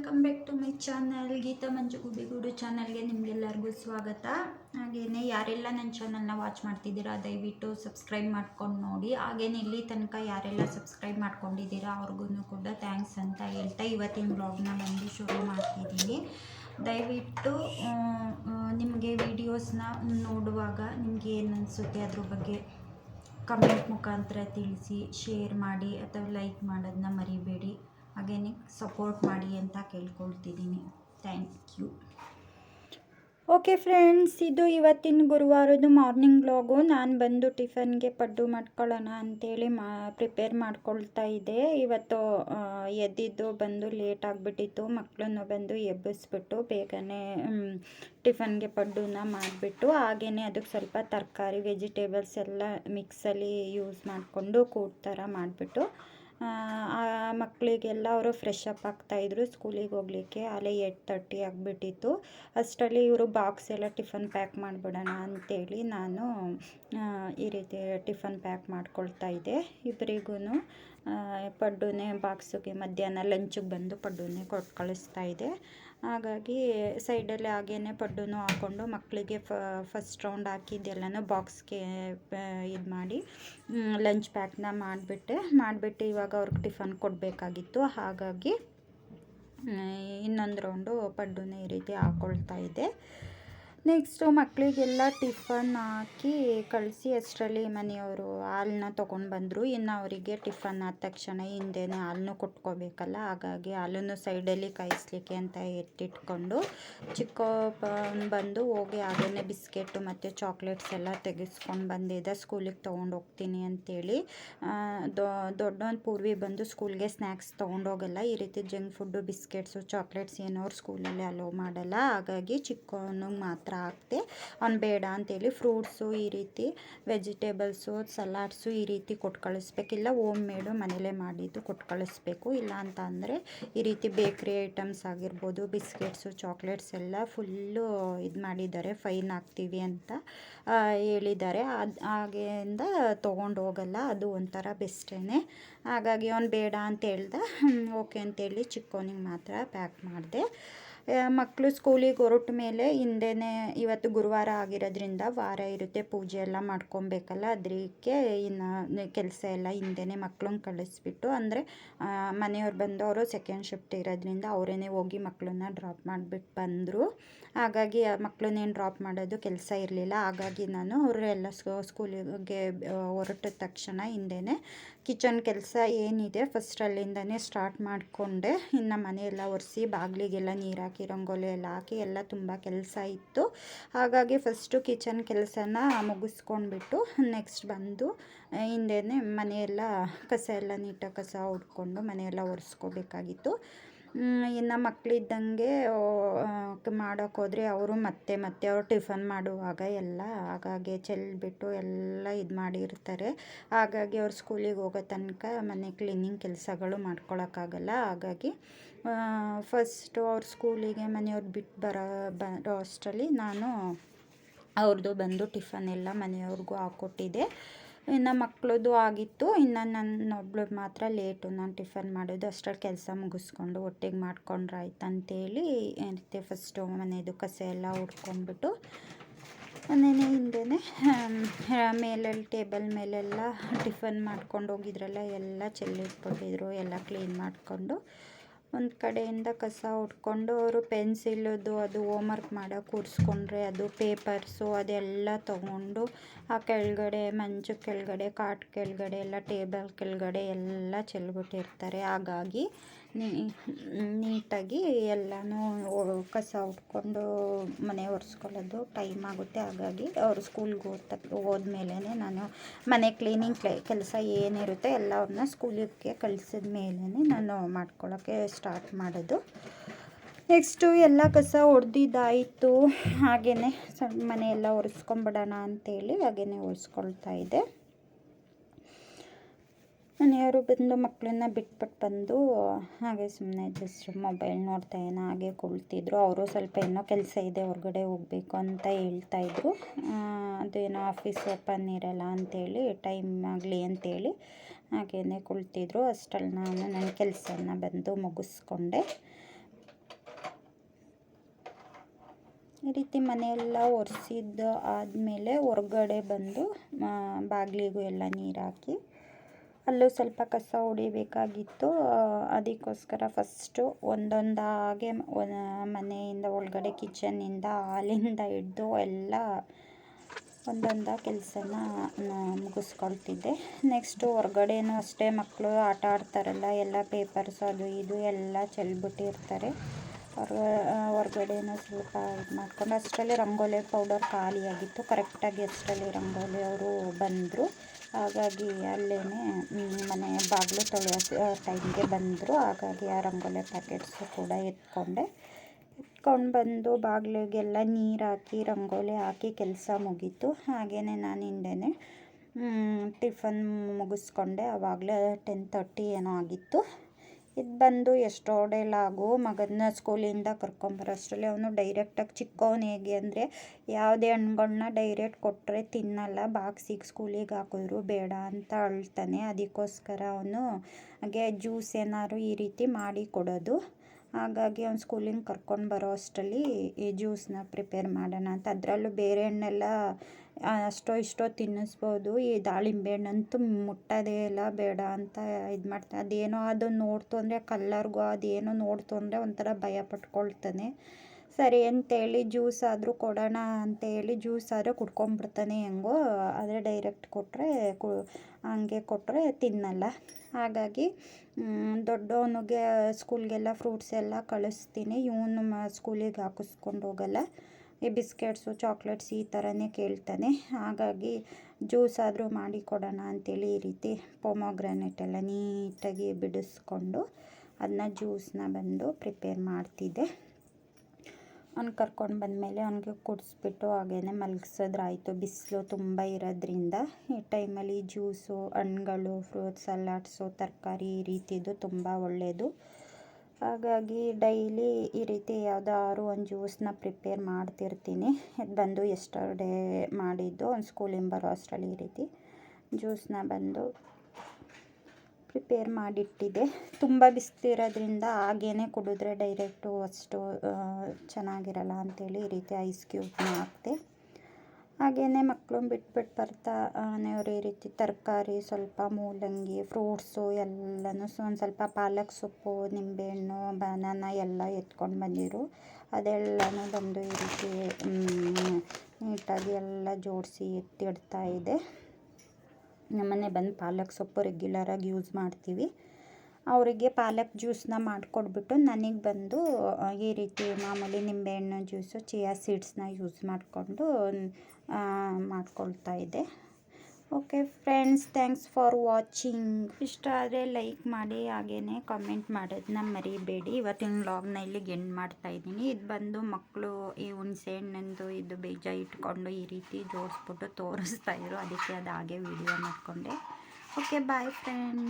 Welcome back to my channel Geetha Manju Gubigudu ಚಾನಲ್ಗೆ ನಿಮಗೆಲ್ಲರಿಗೂ ಸ್ವಾಗತ. ಹಾಗೆಯೇ ಯಾರೆಲ್ಲ ನನ್ನ ಚಾನಲ್ನ ವಾಚ್ ಮಾಡ್ತಿದ್ದೀರಾ, ದಯವಿಟ್ಟು ಸಬ್ಸ್ಕ್ರೈಬ್ ಮಾಡ್ಕೊಂಡು ನೋಡಿ. ಹಾಗೇನೆ ಇಲ್ಲಿ ತನಕ ಯಾರೆಲ್ಲ ಸಬ್ಸ್ಕ್ರೈಬ್ ಮಾಡ್ಕೊಂಡಿದ್ದೀರಾ ಅವ್ರಿಗೂ ಕೂಡ ಥ್ಯಾಂಕ್ಸ್ ಅಂತ ಹೇಳ್ತಾ ಇವತ್ತಿನ ಬ್ಲಾಗ್ನ ಬಂದು ಶುರು ಮಾಡ್ತಿದ್ದೀನಿ. ದಯವಿಟ್ಟು ನಿಮಗೆ ವಿಡಿಯೋಸ್ನ ನೋಡುವಾಗ ನಿಮಗೆ ಏನು ಅನಿಸುತ್ತೆ ಅದ್ರ ಬಗ್ಗೆ ಕಮೆಂಟ್ ಮುಖಾಂತರ ತಿಳಿಸಿ ಶೇರ್ ಮಾಡಿ ಅಥವಾ ಲೈಕ್ ಮಾಡೋದನ್ನ ಮರಿಬೇಡಿ. ಹಾಗೇನೆ ಸಪೋರ್ಟ್ ಮಾಡಿ ಅಂತ ಕೇಳ್ಕೊಳ್ತಿದ್ದೀನಿ. ಥ್ಯಾಂಕ್ ಯು ಓಕೆ ಫ್ರೆಂಡ್ಸ್ ಇದು ಇವತ್ತಿನ ಗುರುವಾರದ ಮಾರ್ನಿಂಗ್ ಬ್ಲಾಗು ನಾನು ಬಂದು ಟಿಫನ್ಗೆ ಪಡ್ಡು ಮಾಡ್ಕೊಳ್ಳೋಣ ಅಂತೇಳಿ ಮಾ ಪ್ರಿಪೇರ್ ಮಾಡ್ಕೊಳ್ತಾ ಇದ್ದೆ. ಇವತ್ತು ಎದ್ದಿದ್ದು ಬಂದು ಲೇಟ್ ಆಗಿಬಿಟ್ಟಿತ್ತು. ಮಕ್ಕಳನ್ನು ಬಂದು ಎಬ್ಬಿಸ್ಬಿಟ್ಟು ಬೇಗನೆ ಟಿಫನ್ಗೆ ಪಡ್ಡುನ ಮಾಡಿಬಿಟ್ಟು ಹಾಗೆಯೇ ಅದಕ್ಕೆ ಸ್ವಲ್ಪ ತರಕಾರಿ ವೆಜಿಟೇಬಲ್ಸ್ ಎಲ್ಲ ಮಿಕ್ಸಲ್ಲಿ ಯೂಸ್ ಮಾಡಿಕೊಂಡು ಕೂಟ್ ಥರ ಮಾಡಿಬಿಟ್ಟು ಆ ಮಕ್ಕಳಿಗೆಲ್ಲ ಅವರು ಫ್ರೆಶ್ ಅಪ್ ಆಗ್ತಾಯಿದ್ರು ಸ್ಕೂಲಿಗೆ ಹೋಗಲಿಕ್ಕೆ, ಅಲ್ಲೇ ಏಟ್ ತರ್ಟಿ ಆಗಿಬಿಟ್ಟಿತ್ತು. ಅಷ್ಟರಲ್ಲಿ ಇವರು ಬಾಕ್ಸ್ ಎಲ್ಲ ಟಿಫನ್ ಪ್ಯಾಕ್ ಮಾಡಿಬಿಡೋಣ ಅಂತೇಳಿ ನಾನು ಈ ರೀತಿ ಟಿಫನ್ ಪ್ಯಾಕ್ ಮಾಡ್ಕೊಳ್ತಾ ಇದ್ದೆ ಇಬ್ಬರಿಗೂ ಪಡ್ಡುನೇ ಬಾಕ್ಸಿಗೆ ಮಧ್ಯಾಹ್ನ ಲಂಚಿಗೆ ಬಂದು ಪಡ್ಡುನೇ ಕೊಟ್ಟು ಕಳಿಸ್ತಾ ಇದೆ. ಹಾಗಾಗಿ ಸೈಡಲ್ಲಿ ಹಾಗೇನೆ ಪಡ್ಡುನು ಹಾಕ್ಕೊಂಡು ಮಕ್ಕಳಿಗೆ ಫಸ್ಟ್ ರೌಂಡ್ ಹಾಕಿದ್ದೆಲ್ಲನೂ ಬಾಕ್ಸ್ಗೆ ಇದು ಮಾಡಿ ಲಂಚ್ ಪ್ಯಾಕ್ನ ಮಾಡಿಬಿಟ್ಟೆ. ಮಾಡಿಬಿಟ್ಟು ಇವಾಗ ಅವ್ರಿಗೆ ಟಿಫನ್ ಕೊಡಬೇಕಾಗಿತ್ತು. ಹಾಗಾಗಿ ಇನ್ನೊಂದು ರೌಂಡು ಪಡ್ಡುನೇ ಈ ರೀತಿ ಹಾಕ್ಕೊಳ್ತಾ ಇದ್ದೆ ನೆಕ್ಸ್ಟು ಮಕ್ಕಳಿಗೆಲ್ಲ ಟಿಫನ್ ಹಾಕಿ ಕಳಿಸಿ ಅಷ್ಟರಲ್ಲಿ ಮನೆಯವರು ಹಾಲನ್ನ ತೊಗೊಂಡು ಬಂದರು. ಇನ್ನು ಅವರಿಗೆ ಟಿಫನ್ ಆದ ತಕ್ಷಣ ಹಿಂದೆನೇ ಹಾಲನ್ನು ಕೊಟ್ಕೋಬೇಕಲ್ಲ, ಹಾಗಾಗಿ ಹಾಲನ್ನು ಸೈಡಲ್ಲಿ ಕಾಯಿಸ್ಲಿಕ್ಕೆ ಅಂತ ಎತ್ತಿಟ್ಕೊಂಡು ಚಿಕ್ಕ ಬಂದು ಹೋಗಿ ಹಾಗೇನೆ ಬಿಸ್ಕೆಟು ಮತ್ತು ಚಾಕ್ಲೇಟ್ಸ್ ಎಲ್ಲ ತೆಗೆಸ್ಕೊಂಡು ಬಂದಿದ್ದೆ ಸ್ಕೂಲಿಗೆ ತೊಗೊಂಡು ಹೋಗ್ತೀನಿ ಅಂತೇಳಿ. ದೊಡ್ಡೊಂದು ಪೂರ್ವಿ ಬಂದು ಸ್ಕೂಲ್ಗೆ ಸ್ನ್ಯಾಕ್ಸ್ ತೊಗೊಂಡೋಗಲ್ಲ ಈ ರೀತಿ ಜಂಕ್ ಫುಡ್ಡು, ಬಿಸ್ಕೆಟ್ಸು, ಚಾಕ್ಲೇಟ್ಸ್ ಏನೋ ಅವ್ರು ಸ್ಕೂಲಲ್ಲಿ ಅಲೋ ಮಾಡಲ್ಲ. ಹಾಗಾಗಿ ಚಿಕ್ಕವನಿಗೆ ಮಾತ್ರ ಹಾಕ್ತೆ. ಅವ್ನು ಬೇಡ ಅಂತೇಳಿ ಫ್ರೂಟ್ಸು ಈ ರೀತಿ, ವೆಜಿಟೇಬಲ್ಸು, ಸಲಾಡ್ಸು ಈ ರೀತಿ ಕೊಟ್ಟು ಕಳಿಸ್ಬೇಕಿಲ್ಲ ಓಮ್ ಮೇಡು ಮನೇಲೇ ಮಾಡಿದ್ದು ಕೊಟ್ಟು ಕಳಿಸ್ಬೇಕು. ಇಲ್ಲ ಅಂತ ಅಂದರೆ ಈ ರೀತಿ ಬೇಕ್ರಿ ಐಟಮ್ಸ್ ಆಗಿರ್ಬೋದು, ಬಿಸ್ಕೆಟ್ಸು, ಚಾಕ್ಲೇಟ್ಸ್ ಎಲ್ಲ ಫುಲ್ಲು ಇದು ಮಾಡಿದ್ದಾರೆ. ಫೈನ್ ಹಾಕ್ತೀವಿ ಅಂತ ಹೇಳಿದ್ದಾರೆ. ಅದು, ಹಾಗೆಯಿಂದ ತೊಗೊಂಡು ಹೋಗಲ್ಲ. ಅದು ಒಂಥರ ಬೆಸ್ಟೇ ಹಾಗಾಗಿ ಅವ್ನು ಬೇಡ ಅಂತ ಹೇಳ್ದ. ಓಕೆ ಅಂತೇಳಿ ಚಿಕ್ಕವನಿಗೆ ಮಾತ್ರ ಪ್ಯಾಕ್ ಮಾಡಿದೆ. ಮಕ್ಕಳು ಸ್ಕೂಲಿಗೆ ಹೊರಟ ಮೇಲೆ ಹಿಂದೆನೇ ಇವತ್ತು ಗುರುವಾರ ಆಗಿರೋದ್ರಿಂದ ವಾರ ಇರುತ್ತೆ ಪೂಜೆ ಎಲ್ಲ ಮಾಡ್ಕೊಬೇಕಲ್ಲ. ಅದಕ್ಕೆ ಇನ್ನು ಕೆಲಸ ಎಲ್ಲ ಹಿಂದೆನೇ ಮಕ್ಕಳನ್ನ ಕಳಿಸ್ಬಿಟ್ಟು ಅಂದರೆ ಮನೆಯವ್ರು ಬಂದವರು ಸೆಕೆಂಡ್ ಶಿಫ್ಟ್ ಇರೋದ್ರಿಂದ ಅವರೇನೆ ಹೋಗಿ ಮಕ್ಕಳನ್ನ ಡ್ರಾಪ್ ಮಾಡಿಬಿಟ್ಟು ಬಂದರು. ಹಾಗಾಗಿ ಮಕ್ಕಳನ್ನೇನು ಡ್ರಾಪ್ ಮಾಡೋದು ಕೆಲಸ ಇರಲಿಲ್ಲ. ಹಾಗಾಗಿ ನಾನು ಅವರೆಲ್ಲ ಸ್ಕೂಲಿಗೆ ಹೊರಟ ತಕ್ಷಣ ಹಿಂದೆನೇ ಕಿಚನ್ ಕೆಲಸ ಏನಿದೆ ಫಸ್ಟ್ ಅಲ್ಲಿಂದನೇ ಸ್ಟಾರ್ಟ್ ಮಾಡಿಕೊಂಡೆ. ಇನ್ನು ಮನೆಯೆಲ್ಲ ಒರೆಸಿ ಬಾಗಿಲಿಗೆಲ್ಲ ನೀರು ಹಾಕಿ ರಂಗೋಲಿ ಎಲ್ಲ ಹಾಕಿ ಎಲ್ಲ ತುಂಬ ಕೆಲಸ ಇತ್ತು. ಹಾಗಾಗಿ ಫಸ್ಟು ಕಿಚನ್ ಕೆಲಸನ ಮುಗಿಸ್ಕೊಂಡ್ಬಿಟ್ಟು ನೆಕ್ಸ್ಟ್ ಬಂದು ಹಿಂದೆನೇ ಮನೆಯೆಲ್ಲ ಕಸ ಎಲ್ಲ ನೀಟಾಗಿ ಕಸ ಹೊಡ್ಕೊಂಡು ಮನೆಯೆಲ್ಲ ಒರೆಸ್ಕೋಬೇಕಾಗಿತ್ತು. ಇನ್ನು ಮಕ್ಕಳಿದ್ದಂಗೆ ಮಾಡೋಕ್ಕೋದ್ರೆ ಅವರು ಮತ್ತೆ ಮತ್ತೆ ಅವ್ರು ಟಿಫನ್ ಮಾಡುವಾಗ ಎಲ್ಲ ಹಾಗಾಗಿ ಚೆಲ್ಬಿಟ್ಟು ಎಲ್ಲ ಇದು ಮಾಡಿರ್ತಾರೆ. ಹಾಗಾಗಿ ಅವ್ರು ಸ್ಕೂಲಿಗೆ ಹೋಗೋ ತನಕ ಮನೆ ಕ್ಲೀನಿಂಗ್ ಕೆಲಸಗಳು ಮಾಡ್ಕೊಳಕ್ಕಾಗಲ್ಲ. ಹಾಗಾಗಿ ಫಸ್ಟು ಅವ್ರ ಸ್ಕೂಲಿಗೆ ಮನೆಯವ್ರು ಬಿಟ್ಟು ಬರೋ ಬರೋ ಅಷ್ಟರಲ್ಲಿ ನಾನು ಅವ್ರದ್ದು ಬಂದು ಟಿಫನ್ ಎಲ್ಲ ಮನೆಯವ್ರಿಗೂ ಹಾಕ್ಕೊಟ್ಟಿದ್ದೆ ಇನ್ನು ಮಕ್ಕಳದ್ದು ಆಗಿತ್ತು, ಇನ್ನು ನನ್ನೊಬ್ಳು ಮಾತ್ರ ಲೇಟು ನಾನು ಟಿಫನ್ ಮಾಡೋದು, ಅಷ್ಟರಲ್ಲಿ ಕೆಲಸ ಮುಗಿಸ್ಕೊಂಡು ಒಟ್ಟಿಗೆ ಮಾಡ್ಕೊಂಡ್ರೆ ಆಯ್ತು ಅಂತೇಳಿ ಏನಿದೆ ಫಸ್ಟು ಮನೆಯದು ಕಸ ಎಲ್ಲ ಹುಡ್ಕೊಂಡ್ಬಿಟ್ಟು ಮನೇನೆ ಹಿಂದೆನೇ ಮೇಲಲ್ಲಿ ಟೇಬಲ್ ಮೇಲೆಲ್ಲ ಟಿಫನ್ ಮಾಡ್ಕೊಂಡು ಹೋಗಿದ್ರಲ್ಲ ಎಲ್ಲ ಚೆಲ್ಲಿಟ್ಬಿಟ್ಟಿದ್ರು, ಎಲ್ಲ ಕ್ಲೀನ್ ಮಾಡಿಕೊಂಡು. ಒಂದು ಕಡೆಯಿಂದ ಕಸ ಹೊಡ್ಕೊಂಡು ಅವರು ಪೆನ್ಸಿಲ್ದು ಅದು ಹೋಮ್ವರ್ಕ್ ಮಾಡೋಕೆ ಕೂರಿಸ್ಕೊಂಡ್ರೆ ಅದು ಪೇಪರ್ಸು ಅದೆಲ್ಲ ತೊಗೊಂಡು ಆ ಕೆಳಗಡೆ ಮಂಚು ಕೆಳಗಡೆ ಕಾಟ್ ಕೆಳಗಡೆ ಎಲ್ಲ ಟೇಬಲ್ ಕೆಳಗಡೆ ಎಲ್ಲ ಚೆಲ್ಬಿಟ್ಟಿರ್ತಾರೆ. ಹಾಗಾಗಿ ನೀಟಾಗಿ ಎಲ್ಲನೂ ಕಸ ಉಟ್ಕೊಂಡು ಮನೆ ಒರೆಸ್ಕೊಳ್ಳೋದು ಟೈಮ್ ಆಗುತ್ತೆ. ಹಾಗಾಗಿ ಅವರು ಸ್ಕೂಲ್ಗೆ ಹೋದ ಹೋದ್ಮೇಲೆ ನಾನು ಮನೆ ಕ್ಲೀನಿಂಗ್ ಕೆಲಸ ಏನಿರುತ್ತೆ ಎಲ್ಲವನ್ನ ಸ್ಕೂಲಿಗೆ ಕಳಿಸಿದ ಮೇಲೇ ನಾನು ಮಾಡ್ಕೊಳ್ಳೋಕ್ಕೆ ಸ್ಟಾರ್ಟ್ ಮಾಡೋದು. ನೆಕ್ಸ್ಟು ಎಲ್ಲ ಕಸ ಹೊಡೆದಿದ್ದಾಯಿತು ಹಾಗೆಯೇ ಮನೆಯೆಲ್ಲ ಒರೆಸ್ಕೊಂಬಿಡೋಣ ಅಂತೇಳಿ ಹಾಗೆಯೇ ಒರೆಸ್ಕೊಳ್ತಾ ಇದ್ದೆ. ಮನೆಯವರು ಬಂದು ಮಕ್ಕಳನ್ನ ಬಿಟ್ಬಿಟ್ಟು ಬಂದು, ಹಾಗೆ ಸುಮ್ಮನೆ ಜಸ್ಟ್ ಮೊಬೈಲ್ ನೋಡ್ತಾ ಏನೋ ಹಾಗೆ ಕುಳ್ತಿದ್ರು. ಅವರು ಸ್ವಲ್ಪ ಏನೋ ಕೆಲಸ ಇದೆ, ಹೊರಗಡೆ ಹೋಗಬೇಕು ಅಂತ ಹೇಳ್ತಾಯಿದ್ರು ಅದೇನೋ ಆಫೀಸ್ ಓಪನ್ ಇರಲ್ಲ ಅಂತೇಳಿ ಟೈಮ್ ಆಗಲಿ ಅಂತೇಳಿ ಹಾಗೇ ಕುಳಿತಿದ್ರು. ಅಷ್ಟಲ್ಲಿ ನಾನು ನನ್ನ ಕೆಲಸನ ಬಂದು ಮುಗಿಸ್ಕೊಂಡೆ. ಈ ರೀತಿ ಮನೆಯೆಲ್ಲ ಒರೆಸಿದ್ದು ಆದಮೇಲೆ ಹೊರಗಡೆ ಬಂದು ಬಾಗಿಲಿಗೂ ಎಲ್ಲ ನೀರು ಹಾಕಿ ಅಲ್ಲೂ ಸ್ವಲ್ಪ ಕಸ ಹೊಡಿಬೇಕಾಗಿತ್ತು. ಅದಕ್ಕೋಸ್ಕರ ಫಸ್ಟು ಒಂದೊಂದಾಗೆ ಮನೆಯಿಂದ ಒಳಗಡೆ ಕಿಚನ್ನಿಂದ ಹಾಲಿಂದ ಹಿಡ್ದು ಎಲ್ಲ ಒಂದೊಂದ ಕೆಲಸನ ಮುಗಿಸ್ಕೊಳ್ತಿದ್ದೆ. ನೆಕ್ಸ್ಟು ಹೊರ್ಗಡೆನೂ ಅಷ್ಟೇ ಮಕ್ಕಳು ಆಟ ಆಡ್ತಾರಲ್ಲ, ಎಲ್ಲ ಪೇಪರ್ಸ್ ಅದು ಇದು ಎಲ್ಲ ಚೆಲ್ಬಿಟ್ಟಿರ್ತಾರೆ. ಹೊರ ಹೊರ್ಗಡೆನೂ ಸ್ವಲ್ಪ ಇದು ಮಾಡ್ಕೊಂಡು, ಅಷ್ಟರಲ್ಲಿ ರಂಗೋಲಿ ಪೌಡರ್ ಖಾಲಿಯಾಗಿತ್ತು. ಕರೆಕ್ಟಾಗಿ ಅಷ್ಟರಲ್ಲಿ ರಂಗೋಲಿ ಅವರು ಬಂದರು. ಹಾಗಾಗಿ ಅಲ್ಲೇ ಮನೆ ಬಾಗಿಲು ತೊಳೆಯೋ ಟೈಮ್ಗೆ ಬಂದರು. ಹಾಗಾಗಿ ಆ ರಂಗೋಲಿ ಪ್ಯಾಕೆಟ್ಸು ಕೂಡ ಎತ್ಕೊಂಡೆ ಎತ್ಕೊಂಡು ಬಂದು ಬಾಗಿಲಿಗೆಲ್ಲ ನೀರು ಹಾಕಿ, ರಂಗೋಲಿ ಹಾಕಿ ಕೆಲಸ ಮುಗೀತು. ಹಾಗೆಯೇ ನಾನು ಹಿಂದೆನೆ ಟಿಫನ್ ಮುಗಿಸ್ಕೊಂಡೆ. ಆವಾಗಲೇ ಟೆನ್ ತರ್ಟಿ ಏನೋ ಆಗಿತ್ತು. ಇದು ಬಂದು ಎಷ್ಟೋ ಡೇಲಾಗು ಮಗನ ಸ್ಕೂಲಿಂದ ಕರ್ಕೊಂಬರೋ ಅಷ್ಟರಲ್ಲಿ ಅವನು ಡೈರೆಕ್ಟಾಗಿ ಚಿಕ್ಕವನು ಹೇಗೆ ಅಂದರೆ ಯಾವುದೇ ಹಣ್ಣುಗಳನ್ನ ಡೈರೆಕ್ಟ್ ಕೊಟ್ಟರೆ ತಿನ್ನಲ್ಲ, ಬಾಕ್ಸಿಗೆ ಸ್ಕೂಲಿಗೆ ಹಾಕಿದ್ರು ಬೇಡ ಅಂತ ಅಳ್ತಾನೆ. ಅದಕ್ಕೋಸ್ಕರ ಅವನು ಹಾಗೆ ಜ್ಯೂಸ್ ಏನಾದ್ರು ಈ ರೀತಿ ಮಾಡಿ ಕೊಡೋದು. ಹಾಗಾಗಿ ಅವ್ನು ಸ್ಕೂಲಿಂದ ಕರ್ಕೊಂಡು ಬರೋ ಅಷ್ಟರಲ್ಲಿ ಈ ಜ್ಯೂಸನ್ನ ಪ್ರಿಪೇರ್ ಮಾಡೋಣ ಅಂತ. ಅದರಲ್ಲೂ ಬೇರೆ ಹಣ್ಣೆಲ್ಲ ಅಷ್ಟೋ ಇಷ್ಟೋ ತಿನ್ನಿಸ್ಬೋದು. ಈ ದಾಳಿಂಬೆ ಹಣ್ಣಂತೂ ಮುಟ್ಟೋದೇ ಇಲ್ಲ, ಬೇಡ ಅಂತ ಇದು ಮಾಡ್ತಾನೆ ಅದೇನೋ ಅದನ್ನು ನೋಡ್ತು ಅಂದರೆ ಕಲ್ಲರ್ಗೂ ಅದೇನೋ ನೋಡ್ತು ಅಂದರೆ ಒಂಥರ ಭಯ ಪಟ್ಕೊಳ್ತಾನೆ. ಸರಿ ಅಂತೇಳಿ ಜ್ಯೂಸ್ ಆದರೂ ಕೊಡೋಣ ಅಂತೇಳಿ ಜ್ಯೂಸ್ ಆದರೆ ಕುಡ್ಕೊಂಬಿಡ್ತಾನೆ ಹೆಂಗೋ, ಆದರೆ ಡೈರೆಕ್ಟ್ ಕೊಟ್ಟರೆ ಕು, ಹಂಗೆ ಕೊಟ್ಟರೆ ತಿನ್ನಲ್ಲ. ಹಾಗಾಗಿ ದೊಡ್ಡವನಿಗೆ ಸ್ಕೂಲ್ಗೆಲ್ಲ ಫ್ರೂಟ್ಸ್ ಎಲ್ಲ ಕಳಿಸ್ತೀನಿ. ಇವನು ಸ್ಕೂಲಿಗೆ ಹಾಕಿಸ್ಕೊಂಡು ಹೋಗಲ್ಲ. ಈ ಬಿಸ್ಕೆಟ್ಸು ಚಾಕ್ಲೇಟ್ಸ್ ಈ ಥರನೇ ಕೇಳ್ತಾನೆ. ಹಾಗಾಗಿ ಜ್ಯೂಸ್ ಆದರೂ ಮಾಡಿ ಕೊಡೋಣ ಅಂಥೇಳಿ ಈ ರೀತಿ ಪೊಮೊಗ್ರಾನೆಟ್ ಎಲ್ಲ ನೀಟಾಗಿ ಬಿಡಿಸ್ಕೊಂಡು ಅದನ್ನ ಜ್ಯೂಸನ್ನ ಬಂದು ಪ್ರಿಪೇರ್ ಮಾಡ್ತಿದ್ದೆ. ಅವ್ನು ಕರ್ಕೊಂಡು ಬಂದಮೇಲೆ ಅವ್ನಿಗೆ ಕುಡಿಸ್ಬಿಟ್ಟು ಹಾಗೇ ಮಲಗಿಸೋದ್ರಾಯಿತು. ಬಿಸಿಲು ತುಂಬ ಇರೋದ್ರಿಂದ ಈ ಟೈಮಲ್ಲಿ ಜ್ಯೂಸು ಹಣ್ಗಳು ಫ್ರೂಟ್ಸ್, ಸಲಾಡ್ಸು, ತರಕಾರಿ ಈ ರೀತಿದು ತುಂಬ ಒಳ್ಳೆಯದು ಹಾಗಾಗಿ ಡೈಲಿ ಈ ರೀತಿ ಯಾವುದಾದ್ರು ಒಂದು ಜ್ಯೂಸನ್ನ ಪ್ರಿಪೇರ್ ಮಾಡ್ತಿರ್ತೀನಿ. ಇದು ಬಂದು ಎಸ್ಟರ್ಡೇ ಮಾಡಿದ್ದು ಒಂದು ಸ್ಕೂಲಿಂದ ಬರೋ ಅಷ್ಟರಲ್ಲಿ ಈ ರೀತಿ ಜ್ಯೂಸನ್ನ ಬಂದು ಪ್ರಿಪೇರ್ ಮಾಡಿಟ್ಟಿದ್ದೆ ತುಂಬ ಬಿಸಿಲಿರೋದ್ರಿಂದ ಹಾಗೇ ಕುಡಿದ್ರೆ ಡೈರೆಕ್ಟು ಅಷ್ಟು ಚೆನ್ನಾಗಿರಲ್ಲ ಅಂಥೇಳಿ ಈ ರೀತಿ ಐಸ್ ಕ್ಯೂಬ್ನ ಹಾಕ್ತೆ ಹಾಗೆಯೇ ಮಕ್ಕಳು ಬಿಟ್ಬಿಟ್ಟು ಬರ್ತಾ ಅವ್ರು ಈ ರೀತಿ ತರಕಾರಿ ಸ್ವಲ್ಪ ಮೂಲಂಗಿ ಫ್ರೂಟ್ಸು ಎಲ್ಲನೂ ಒಂದು ಸ್ವಲ್ಪ ಪಾಲಕ್ ಸೊಪ್ಪು, ನಿಂಬೆಹಣ್ಣು ಬನಾನ ಎಲ್ಲ ಎತ್ಕೊಂಡು ಬಂದಿರು ಅದೆಲ್ಲನೂ ಬಂದು ಈ ರೀತಿ ನೀಟಾಗಿ ಎಲ್ಲ ಜೋಡಿಸಿ ಎತ್ತಿಡ್ತಾ ಇದೆ. ನಮ್ಮನೆ ಬಂದು ಪಾಲಕ್ ಸೊಪ್ಪು ರೆಗ್ಯುಲರಾಗಿ ಯೂಸ್ ಮಾಡ್ತೀವಿ. ಅವರಿಗೆ ಪಾಲಕ್ ಜ್ಯೂಸನ್ನ ಮಾಡಿಕೊಡ್ಬಿಟ್ಟು ನನಗೆ ಬಂದು ಈ ರೀತಿ ಮಾಮೂಲಿ ನಿಂಬೆಹಣ್ಣು ಜ್ಯೂಸು ಚಿಯಾ ಸೀಡ್ಸ್ನ ಯೂಸ್ ಮಾಡಿಕೊಂಡು ಮಾಡ್ಕೊಳ್ತಾ ಇದ್ದೆ. Okay friends thanks for watching ಇಷ್ಟ ಆದರೆ ಲೈಕ್ ಮಾಡಿ ಹಾಗೆಯೇ ಕಮೆಂಟ್ ಮಾಡೋದನ್ನ ಮರಿಬೇಡಿ. ಇವತ್ತಿನ ವ್ಲಾಗ್ನ ಇಲ್ಲಿಗೆ ಎಂಡ್ ಮಾಡ್ತಾ ಇದ್ದೀನಿ. ಇದು ಬಂದು ಮಕ್ಕಳು ಈ ಹುಣಸೆ ಹಣ್ಣಂದು ಇದು ಬೀಜ ಇಟ್ಕೊಂಡು ಈ ರೀತಿ ಜೋಡಿಸ್ಬಿಟ್ಟು ತೋರಿಸ್ತಾ ಇದ್ರು. ಅದಕ್ಕೆ ಅದು ಹಾಗೆ ವಿಡಿಯೋ ಮಾಡಿಕೊಂಡೆ. Okay boy friend